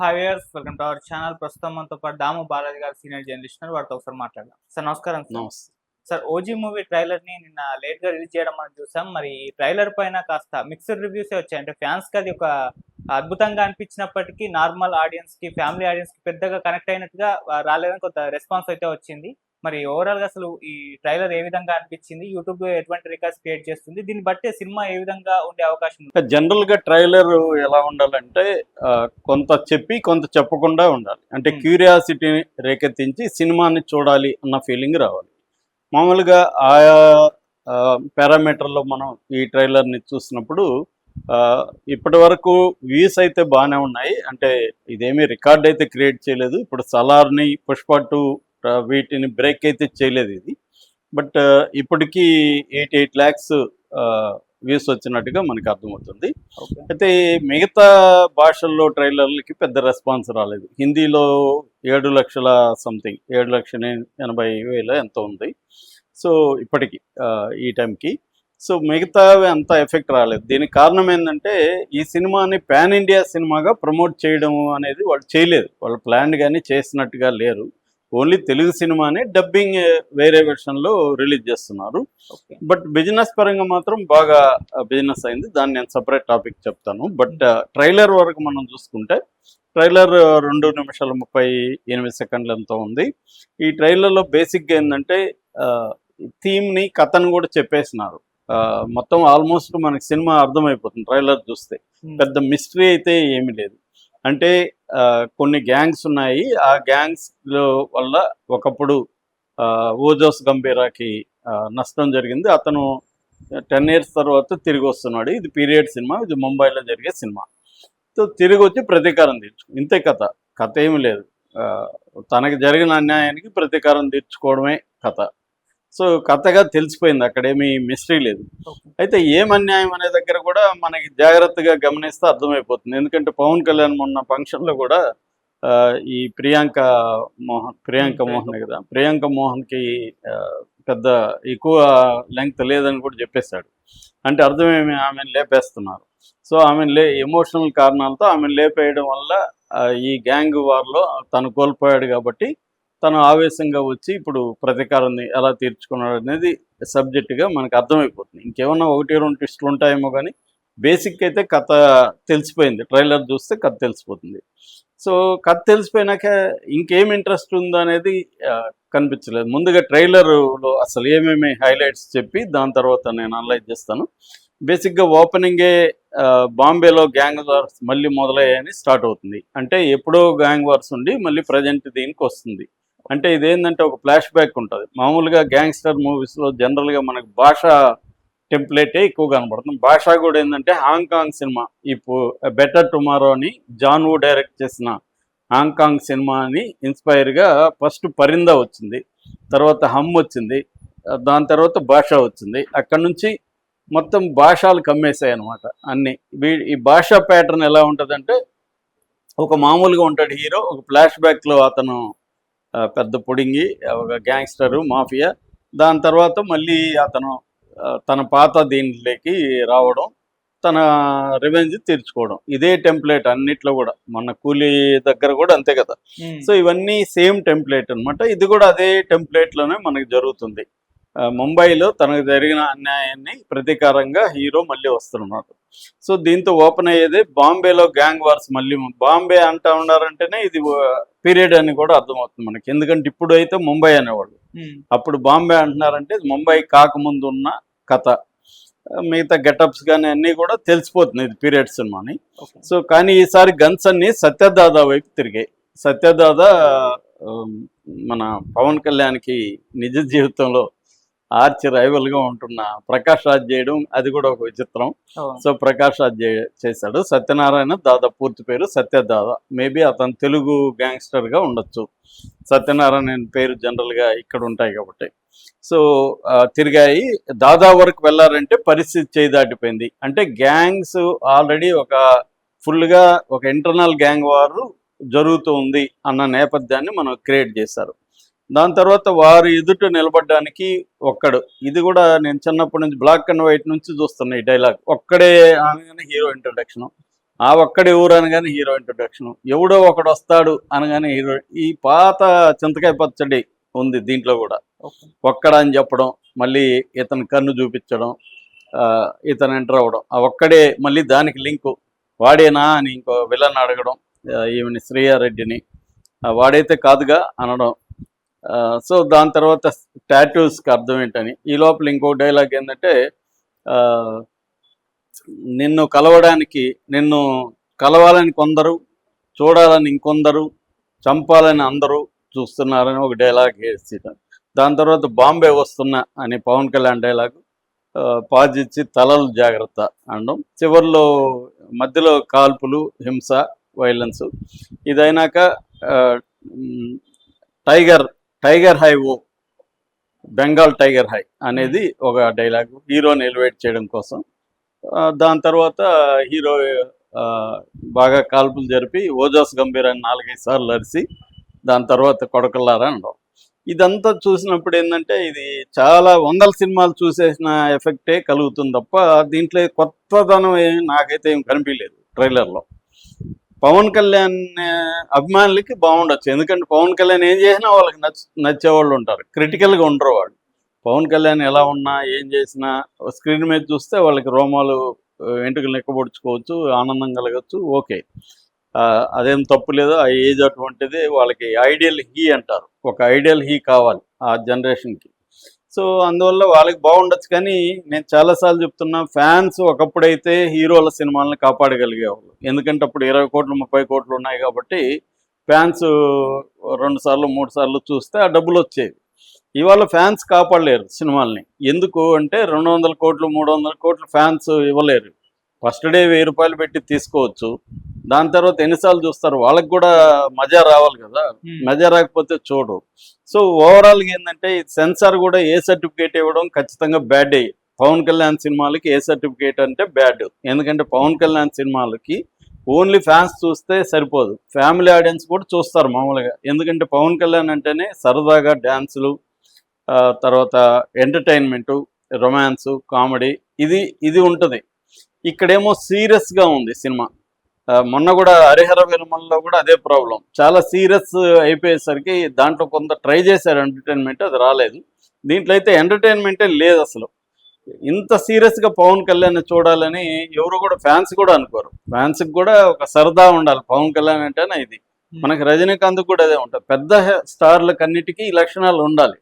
Hi viewers welcome to our channel ప్రస్తుతం మనతో పాటు దాము బాలాజీ గారు సీనియర్ జర్నలిస్ట్ వారితో ఒకసారి మాట్లాడదాం. సార్ నమస్కారం సార్ నమస్తే. సార్ ఓజీ మూవీ ట్రైలర్ని నిన్న లేట్గా రిలీజ్ చేయడం మనం చూసాం. మరి ఈ ట్రైలర్ పైన కాస్త మిక్స్డ్ రివ్యూస్ వచ్చాయి? అంటే ఫ్యాన్స్కి అది ఒక అద్భుతంగా అనిపించినప్పటికీ నార్మల్ ఆడియన్స్కి ఫ్యామిలీ ఆడియన్స్కి పెద్దగా కనెక్ట్ అయినట్టుగా రాలేదని కొంత రెస్పాన్స్ అయితే వచ్చింది. మరి ఓవరాల్గా అసలు ఈ ట్రైలర్ ఏ విధంగా అనిపించింది? యూట్యూబ్లో ఎటువంటి రికార్డ్స్ క్రియేట్ చేస్తుంది? దీన్ని బట్టి సినిమా ఏ విధంగా ఉండే అవకాశం ఉంది? జనరల్గా ట్రైలర్ ఎలా ఉండాలంటే కొంత చెప్పి కొంత చెప్పకుండా ఉండాలి. అంటే Hmm. క్యూరియాసిటీని రేకెత్తించి సినిమాని చూడాలి అన్న ఫీలింగ్ రావాలి. మామూలుగా ఆయా పారామీటర్లో మనం ఈ ట్రైలర్ని చూసినప్పుడు ఇప్పటి వరకు వ్యూస్ అయితే బాగానే ఉన్నాయి. అంటే ఇదేమీ రికార్డ్ అయితే క్రియేట్ చేయలేదు. ఇప్పుడు సలార్ని పుష్ప టూ వీటిని బ్రేక్ అయితే చేయలేదు ఇది. బట్ ఇప్పటికీ ఎయిటీ ఎయిట్ ల్యాక్స్ వ్యూస్ వచ్చినట్టుగా మనకి అర్థమవుతుంది. అయితే మిగతా భాషల్లో ట్రైలర్లకి పెద్ద రెస్పాన్స్ రాలేదు. హిందీలో ఏడు లక్షల సంథింగ్ ఏడు లక్షల ఎనభై వేల ఎంతో ఉంది. సో ఇప్పటికి ఈ టైంకి. సో మిగతావి అంత ఎఫెక్ట్ రాలేదు. దీనికి కారణం ఏంటంటే ఈ సినిమాని పాన్ ఇండియా సినిమాగా ప్రమోట్ చేయడం అనేది వాళ్ళు చేయలేదు. వాళ్ళు ప్లాన్ కానీ చేసినట్టుగా లేరు. ఓన్లీ తెలుగు సినిమాని డబ్బింగ్ వేరే వెర్షన్లో రిలీజ్ చేస్తున్నారు. బట్ బిజినెస్ పరంగా మాత్రం బాగా బిజినెస్ అయింది. దాన్ని నేను సపరేట్ టాపిక్ చెప్తాను. బట్ ట్రైలర్ వరకు మనం చూసుకుంటే ట్రైలర్ రెండు నిమిషాల ముప్పై ఎనిమిది సెకండ్లు ఎంతో ఉంది. ఈ ట్రైలర్లో బేసిక్గా ఏంటంటే థీమ్ని కథను కూడా చెప్పేసినారు. మొత్తం ఆల్మోస్ట్ మనకి సినిమా అర్థమైపోతుంది ట్రైలర్ చూస్తే. పెద్ద మిస్టరీ అయితే ఏమీ లేదు. అంటే కొన్ని గ్యాంగ్స్ ఉన్నాయి. ఆ గ్యాంగ్స్ వల్ల ఒకప్పుడు ఓజోస్ గంభీరాకి నష్టం జరిగింది. అతను టెన్ ఇయర్స్ తర్వాత తిరిగి వస్తున్నాడు. ఇది పీరియడ్ సినిమా. ఇది ముంబైలో జరిగే సినిమా. సో తిరిగి వచ్చి ప్రతీకారం తీర్చు ఇంతే కథ. కథ ఏమి లేదు. తనకు జరిగిన అన్యాయానికి ప్రతీకారం తీర్చుకోవడమే కథ. సో కథగా తెలిసిపోయింది. అక్కడేమీ మిస్టరీ లేదు. అయితే ఏం అన్యాయం అనే దగ్గర కూడా మనకి జాగ్రత్తగా గమనిస్తే అర్థమైపోతుంది. ఎందుకంటే పవన్ కళ్యాణ్ మొన్న ఫంక్షన్లో కూడా ఈ ప్రియాంక మోహన్ ప్రియాంక మోహన్ కదా ప్రియాంక మోహన్కి పెద్ద ఎక్కువ లెంగ్త్ లేదని కూడా చెప్పేశాడు. అంటే అర్థమేమి ఆమెను లేపేస్తున్నారు. సో ఆమెను లే ఎమోషనల్ కారణాలతో ఆమెను లేపేయడం వల్ల ఈ గ్యాంగ్ వార్లో తను కోల్పోయాడు కాబట్టి తను ఆవేశంగా వచ్చి ఇప్పుడు ప్రతీకారాన్ని ఎలా తీర్చుకున్నాడు అనేది సబ్జెక్టుగా మనకు అర్థమైపోతుంది. ఇంకేమన్నా ఒకటి రెండు ట్విస్టులు ఉంటాయేమో కానీ బేసిక్ అయితే కథ తెలిసిపోయింది. ట్రైలర్ చూస్తే కథ తెలిసిపోతుంది. సో కథ తెలిసిపోయినాక ఇంకేం ఇంట్రెస్ట్ ఉందో అనేది కనిపించలేదు. ముందుగా ట్రైలర్లో అసలు ఏమేమి హైలైట్స్ చెప్పి దాని తర్వాత నేను అనలైజ్ చేస్తాను. బేసిక్గా ఓపెనింగే బాంబేలో గ్యాంగ్ వార్స్ మళ్ళీ మొదలయ్యాయని స్టార్ట్ అవుతుంది. అంటే ఎప్పుడో గ్యాంగ్ వార్స్ ఉండి మళ్ళీ ప్రజెంట్ దీనికి వస్తుంది. అంటే ఇదేంటంటే ఒక ఫ్లాష్ బ్యాక్ ఉంటుంది. మామూలుగా గ్యాంగ్స్టర్ మూవీస్లో జనరల్గా మనకు భాష టెంప్లెటే ఎక్కువ కనబడుతుంది. భాష కూడా ఏంటంటే హాంకాంగ్ సినిమా. ఇప్పుడు బెటర్ టుమారో అని జాన్ వు డైరెక్ట్ చేసిన హాంకాంగ్ సినిమాని ఇన్స్పైర్గా ఫస్ట్ పరిందా వచ్చింది. తర్వాత హమ్ వచ్చింది. దాని తర్వాత భాష వచ్చింది. అక్కడ నుంచి మొత్తం భాషలు కమ్మేశాయి అనమాట అన్ని. వీ- ఈ భాషా ప్యాటర్న్ ఎలా ఉంటుందంటే ఒక మామూలుగా ఉంటాడు హీరో ఒక ఫ్లాష్ బ్యాక్లో అతను పెద్ద పొడింగి ఒక గ్యాంగ్స్టరు మాఫియా. దాని తర్వాత మళ్ళీ అతను తన పాత దీంట్లోకి రావడం తన రివెంజ్ తీర్చుకోవడం. ఇదే టెంప్లెట్ అన్నిట్లో కూడా. మన కూలీ దగ్గర కూడా అంతే కదా. సో ఇవన్నీ సేమ్ టెంప్లెట్ అన్నమాట. ఇది కూడా అదే టెంప్లెట్లోనే మనకి జరుగుతుంది. ముంబైలో తనకు జరిగిన అన్యాయాన్ని ప్రతీకారంగా హీరో మళ్ళీ వస్తున్నాడు. సో దీంతో ఓపెన్ అయ్యేది బాంబేలో గ్యాంగ్ వార్స్ మళ్ళీ బాంబే అంటా ఉన్నారంటేనే ఇది పీరియడ్ అని కూడా అర్థమవుతుంది మనకి. ఎందుకంటే ఇప్పుడు అయితే ముంబై అనేవాళ్ళు. అప్పుడు బాంబే అంటున్నారంటే ఇది ముంబై కాకముందు ఉన్న కథ. మిగతా గెటప్స్ కానీ అన్నీ కూడా తెలిసిపోతుంది ఇది పీరియడ్ సినిమాని. సో కానీ ఈసారి గన్స్ అన్ని సత్యదాదా వైపు తిరిగాయి. సత్యదాదా మన పవన్ కళ్యాణ్కి నిజ జీవితంలో ఆర్చి రైవల్గా ఉంటున్న ప్రకాష్ రాజ్ చేయడం అది కూడా ఒక విచిత్రం. సో ప్రకాష్ రాజ్ చేశాడు. సత్యనారాయణ దాదా పూర్తి పేరు సత్యదాదా మేబీ అతను తెలుగు గ్యాంగ్స్టర్గా ఉండొచ్చు. సత్యనారాయణ పేరు జనరల్గా ఇక్కడ ఉంటాయి కాబట్టి. సో తిరిగాయి. దాదా వరకు వెళ్ళారంటే పరిస్థితి చేయి దాటిపోయింది అంటే గ్యాంగ్స్ ఆల్రెడీ ఒక ఫుల్గా ఒక ఇంటర్నల్ గ్యాంగ్ వారు జరుగుతూ ఉంది అన్న నేపథ్యాన్ని మనం క్రియేట్ చేశారు. దాని తర్వాత వారి ఎదుట నిలబడడానికి ఒక్కడు. ఇది కూడా నేను చిన్నప్పటి నుంచి బ్లాక్ అండ్ వైట్ నుంచి చూస్తున్నా ఈ డైలాగ్ ఒక్కడే అనగానే హీరో ఇంట్రొడక్షన్ ఆ ఒక్కడే ఊరు అనగానే హీరో ఇంట్రొడక్షన్ ఎవడో ఒకడు వస్తాడు అనగానే హీరో ఈ పాత చింతకాయ పచ్చడి ఉంది దీంట్లో కూడా. ఒక్కడ అని చెప్పడం మళ్ళీ ఇతని కన్ను చూపించడం ఆ, ఇతను ఎంటర్ అవ్వడం. ఆ ఒక్కడే మళ్ళీ దానికి లింకు వాడేనా అని ఇంకో విలన్ అడగడం ఆ, ఈమెని శ్రీయారెడ్డిని. వాడైతే కాదుగా అనడం. సో దాని తర్వాత టాటూస్కి అర్థం ఏంటని. ఈ లోపల ఇంకో డైలాగ్ ఏంటంటే ఆ, నిన్ను కలవడానికి నిన్ను కలవాలని కొందరు చూడాలని ఇంకొందరు చంపాలని అందరూ చూస్తున్నారని ఒక డైలాగ్ వేసి దాని తర్వాత బాంబే వస్తున్నా అని పవన్ కళ్యాణ్ డైలాగ్ పాజిచ్చి తలలు జాగ్రత్త అనడం. చివరిలో మధ్యలో కాల్పులు హింస వైలెన్స్. ఇదైనాక టైగర్ టైగర్ హై ఓ బెంగాల్ టైగర్ హై అనేది ఒక డైలాగ్. హీరోని ఎలివేట్ చేయడం కోసం. దాని తర్వాత హీరో బాగా కాల్పులు జరిపి ఓజాస్ గంభీర్ అని నాలుగైదు సార్లు అరిసి దాని తర్వాత కొడకల్లారా అనడం ఇదంతా చూసినప్పుడు ఏంటంటే ఇది చాలా వందల సినిమాలు చూసేసిన ఎఫెక్టే కలుగుతుంది తప్ప దీంట్లో కొత్తదనం ఏమి నాకైతే ఏం కనిపించలేదు ట్రైలర్లో. పవన్ కళ్యాణ్ అభిమానులకి బాగుండొచ్చు. ఎందుకంటే పవన్ కళ్యాణ్ ఏం చేసినా వాళ్ళకి నచ్చ నచ్చేవాళ్ళు ఉంటారు. క్రిటికల్గా ఉండరు వాళ్ళు. పవన్ కళ్యాణ్ ఎలా ఉన్నా ఏం చేసినా స్క్రీన్ మీద చూస్తే వాళ్ళకి రోమాలు ఆ, వెంట్రుకలు నెక్కబొడుచుకోవచ్చు ఆనందం కలగచ్చు ఓకే. అదేం తప్పు లేదు. ఆ ఏజ్ అటువంటిది వాళ్ళకి ఐడియల్ హీ అంటారు. ఒక ఐడియల్ హీ కావాలి ఆ జనరేషన్కి. సో అందువల్ల వాళ్ళకి బాగుండొచ్చు కానీ నేను చాలాసార్లు చెప్తున్నా ఫ్యాన్స్ ఒకప్పుడైతే హీరోల సినిమాలను కాపాడగలిగేవాళ్ళు. ఎందుకంటే అప్పుడు ఇరవై కోట్లు ముప్పై కోట్లు ఉన్నాయి కాబట్టి ఫ్యాన్స్ రెండు సార్లు మూడు సార్లు చూస్తే ఆ డబ్బులు వచ్చేవి. ఇవాళ ఫ్యాన్స్ కాపాడలేరు సినిమాల్ని. ఎందుకు అంటే రెండు వందల కోట్లు మూడు వందల కోట్లు ఫ్యాన్స్ ఇవ్వలేరు. ఫస్ట్ డే వెయ్యి రూపాయలు పెట్టి తీసుకోవచ్చు. దాని తర్వాత ఎన్నిసార్లు చూస్తారు వాళ్ళకి కూడా మజా రావాలి కదా. మజా రాకపోతే చూడు సో ఓవరాల్గా ఏంటంటే ఈ సెన్సార్ కూడా ఏ సర్టిఫికేట్ ఇవ్వడం ఖచ్చితంగా బ్యాడ్ అయ్యి పవన్ కళ్యాణ్ సినిమాలకి ఏ సర్టిఫికేట్ అంటే బ్యాడ్ ఎందుకంటే పవన్ కళ్యాణ్ సినిమాలకి ఓన్లీ ఫ్యాన్స్ చూస్తే సరిపోదు. ఫ్యామిలీ ఆడియన్స్ కూడా చూస్తారు మామూలుగా. ఎందుకంటే పవన్ కళ్యాణ్ అంటేనే సరదాగా డ్యాన్సులు ఆ, తర్వాత ఎంటర్టైన్మెంటు రొమాన్స్ కామెడీ ఇది ఇది ఉంటుంది. ఇక్కడేమో సీరియస్గా ఉంది సినిమా. మొన్న కూడా హరిహర విరమల్లో కూడా అదే ప్రాబ్లం. చాలా సీరియస్ అయిపోయేసరికి దాంట్లో కొంత ట్రై చేశారు ఎంటర్టైన్మెంట్ అది రాలేదు. దీంట్లో అయితే ఎంటర్టైన్మెంటే లేదు అసలు. ఇంత సీరియస్గా పవన్ కళ్యాణ్ చూడాలని ఎవరు కూడా ఫ్యాన్స్ కూడా అనుకోరు. ఫ్యాన్స్కి కూడా ఒక సరదా ఉండాలి. పవన్ కళ్యాణ్ అంటేనే ఇది. మనకి రజనీకాంత్ కూడా అదే ఉంటుంది. పెద్ద స్టార్లకు అన్నిటికీ ఈ లక్షణాలు ఉండాలి.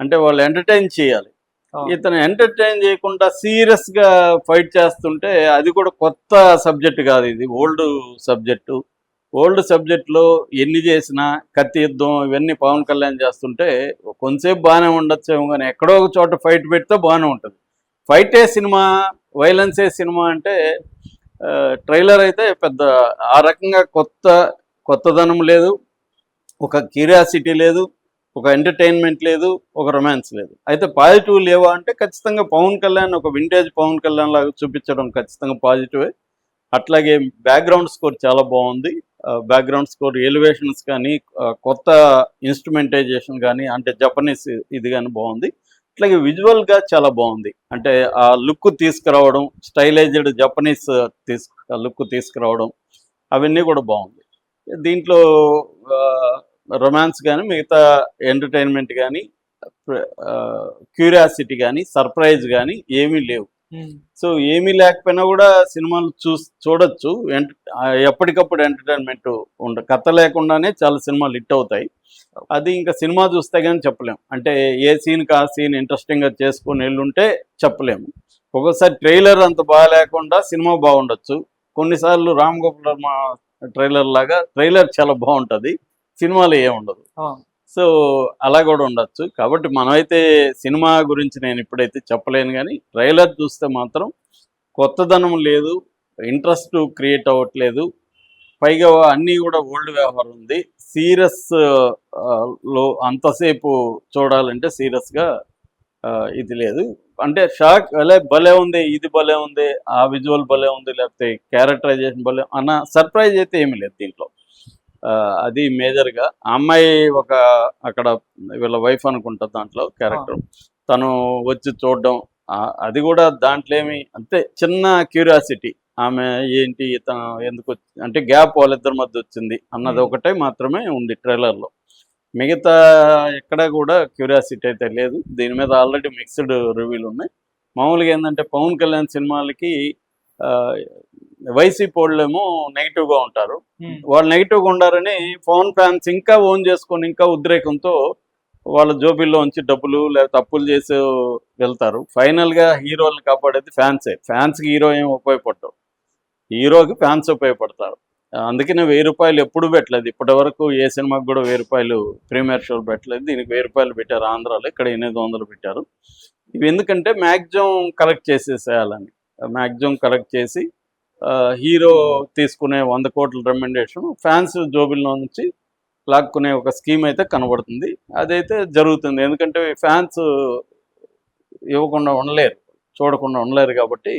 అంటే వాళ్ళు ఎంటర్టైన్ చేయాలి. ఇతను ఎంటర్టైన్ చేయకుండా సీరియస్గా ఫైట్ చేస్తుంటే అది కూడా కొత్త సబ్జెక్ట్ కాదు ఇది. ఓల్డ్ సబ్జెక్టు ఓల్డ్ సబ్జెక్ట్లో ఎన్ని చేసినా కత్తి యుద్ధం ఇవన్నీ పవన్ కళ్యాణ్ చేస్తుంటే కొంతసేపు బాగానే ఉండొచ్చేమో కానీ ఎక్కడో ఒక చోట ఫైట్ పెడితే బాగానే ఉంటుంది. ఫైటే సినిమా వైలెన్సే సినిమా అంటే ట్రైలర్ అయితే పెద్ద ఆ రకంగా కొత్త కొత్తదనం లేదు. ఒక క్యూరియాసిటీ లేదు. ఒక ఎంటర్టైన్మెంట్ లేదు ఒక రొమాన్స్ లేదు. అయితే పాజిటివ్ లేవా అంటే ఖచ్చితంగా పవన్ కళ్యాణ్ ఒక వింటేజ్ పవన్ కళ్యాణ్ లాగా చూపించడం ఖచ్చితంగా పాజిటివే అట్లాగే బ్యాక్గ్రౌండ్ స్కోర్ చాలా బాగుంది. బ్యాక్గ్రౌండ్ స్కోర్ ఎలివేషన్స్ కానీ కొత్త ఇన్స్ట్రుమెంటైజేషన్ కానీ అంటే జపనీస్ ఇది కానీ బాగుంది. అట్లాగే విజువల్గా చాలా బాగుంది. అంటే ఆ లుక్ తీసుకురావడం స్టైలైజ్డ్ జపనీస్ తీసు లుక్ తీసుకురావడం అవన్నీ కూడా బాగుంది. దీంట్లో రొమాన్స్ కానీ మిగతా ఎంటర్టైన్మెంట్ కానీ క్యూరియాసిటీ కానీ సర్ప్రైజ్ కానీ ఏమీ లేవు. సో ఏమీ లేకపోయినా కూడా సినిమాలు చూ చూడొచ్చు. ఎంట ఎప్పటికప్పుడు ఎంటర్టైన్మెంట్ ఉండ కథ లేకుండానే చాలా సినిమాలు హిట్ అవుతాయి. అది ఇంకా సినిమా చూస్తే కానీ చెప్పలేము అంటే ఏ సీన్కి ఆ సీన్ ఇంట్రెస్టింగ్గా చేసుకొని వెళ్ళుంటే చెప్పలేము. ఒక్కోసారి ట్రైలర్ అంత బాగా లేకుండా సినిమా బాగుండొచ్చు. కొన్నిసార్లు రామ్ గోపాల్ వర్మ ట్రైలర్ లాగా ట్రైలర్ చాలా బాగుంటుంది. సినిమాలో ఏముండదు సో అలా కూడా ఉండొచ్చు. కాబట్టి మనమైతే సినిమా గురించి నేను ఇప్పుడైతే చెప్పలేను కానీ ట్రైలర్ చూస్తే మాత్రం కొత్తదనం లేదు ఇంట్రెస్ట్ క్రియేట్ అవ్వట్లేదు. పైగా అన్నీ కూడా ఓల్డ్ వ్యవహారం ఉంది. సీరియస్లో అంతసేపు చూడాలంటే సీరియస్గా ఇది లేదు. అంటే షాక్ అలే భలే ఉంది ఇది భలే ఉంది ఆ విజువల్ భలే ఉంది లేకపోతే క్యారెక్టరైజేషన్ భలే అన్న సర్ప్రైజ్ అయితే ఏమీ లేదు దీంట్లో. అది మేజర్గా అమ్మాయి ఒక అక్కడ వీళ్ళ వైఫ్ అనుకుంటా దాంట్లో క్యారెక్టర్. తను వచ్చి చూడడం అది కూడా దాంట్లో ఏమి అంతే చిన్న క్యూరియాసిటీ. ఆమె ఏంటి ఇతను ఎందుకు వచ్చి- అంటే గ్యాప్ వాళ్ళిద్దరి మధ్య వచ్చింది అన్నది. ఒకటే మాత్రమే ఉంది ట్రైలర్లో. మిగతా ఎక్కడ కూడా క్యూరియాసిటీ అయితే లేదు. దీని మీద ఆల్రెడీ మిక్స్డ్ రివ్యూలు ఉన్నాయి. మామూలుగా ఏంటంటే పవన్ కళ్యాణ్ సినిమాలకి వైసీపీ వాళ్ళేమో నెగిటివ్గా ఉంటారు. ఉమ్, వాళ్ళు నెగిటివ్గా ఉండారని పవన్ ఫ్యాన్స్ ఇంకా ఓన్ చేసుకొని ఇంకా ఉద్రేకంతో వాళ్ళ జోబీల్లో ఉంచి డబ్బులు లేకపోతే అప్పులు చేసి వెళ్తారు. ఫైనల్గా హీరోలను కాపాడేది ఫ్యాన్సే. ఫ్యాన్స్కి హీరో ఏం ఉపయోగపడతావు హీరోకి ఫ్యాన్స్ ఉపయోగపడతారు. అందుకనే వెయ్యి రూపాయలు ఎప్పుడు పెట్టలేదు. ఇప్పటి వరకు ఏ సినిమాకి కూడా వెయ్యి రూపాయలు ప్రీమియర్ షోలు పెట్టలేదు. దీనికి వెయ్యి రూపాయలు పెట్టారు ఆంధ్రాలో. ఇక్కడ ఎనిమిది వందలు పెట్టారు. ఇవి ఎందుకంటే మ్యాక్సిమం కలెక్ట్ చేసేసేయాలని. మ్యాక్సిమం కలెక్ట్ చేసి హీరో తీసుకునే వంద కోట్ల రెమెండేషన్ ఫ్యాన్స్ జోబిల్లో నుంచి లాక్కునే ఒక స్కీమ్ అయితే కనబడుతుంది. అదైతే జరుగుతుంది. ఎందుకంటే ఫ్యాన్స్ ఇవ్వకుండా ఉండలేరు చూడకుండా ఉండలేరు కాబట్టి